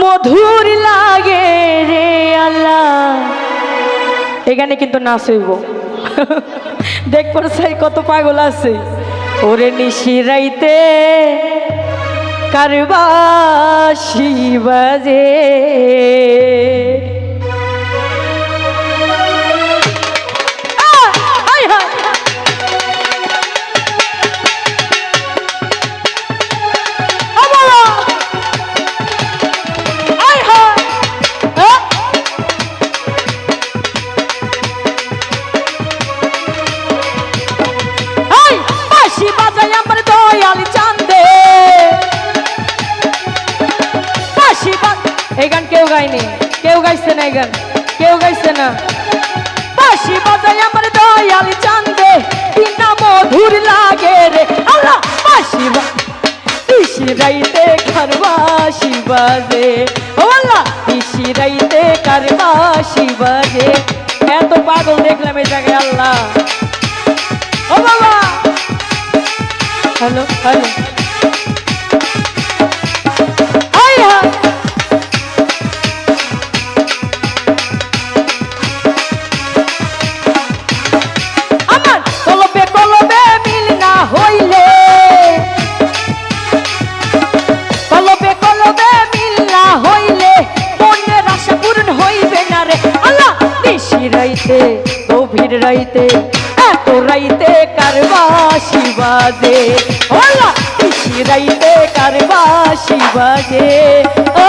মধুর লাগে রে আল্লাহ। এখানে কিন্তু নাচ হইব। দেখ সাই কত পাগল আছে। ওরে নিশিরাইতে কারবাসি বাজে। এই গান কেউ গায়নি। কেউ গাইছে না এই গান। কেউ গাইছে না। বাঁশি বাজাই আমার দয়াল চান্দে, বিনা মধুর লাগে রে। আল্লাহ, বাঁশি বা- ইসি রাইতে কারবাসি বাজে? ও আল্লাহ ইসি রাইতে কারবাসি বাজে? এত পাগল দেখলাম এই জায়গায় আল্লাহ। ও বাবা। Hello hello. রাইতে গভীর রাইতে, এত রাইতে কারবাসি বাজে আল্লাহ নিশি রাইতে কারবাসি বাজে ও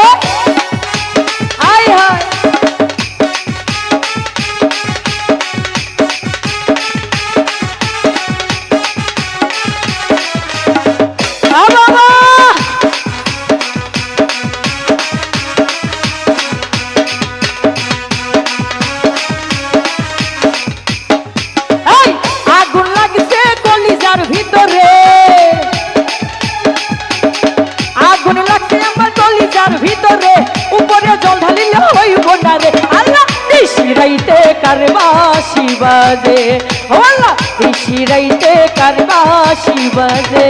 আয় হায়। রাইতে কারবাসি বাজে। ও ঋষি রাইতে কারবাসি বাজে।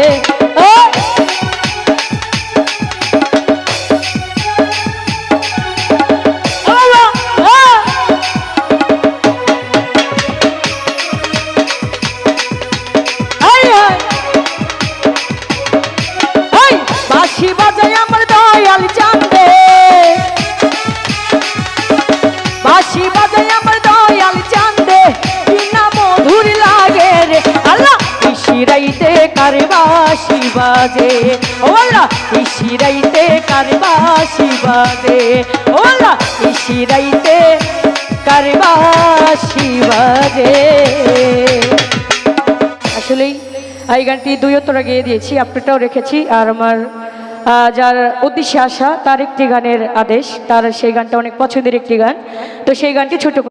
বাজে। ও আল্লাহ শিরাইতে কারবাসি বাজে। ও আল্লাহ শিরাইতে কারবাসি বাজে। আসলেই এই গানটি দুই উত্তরা গিয়ে দিয়েছি, আপনারটাও রেখেছি। আর আমার যার উদ্দেশ্যে আসা, তার একটি গানের আদেশ। তার সেই গানটা অনেক পছন্দের একটি গান। তো সেই গানটি ছোট করে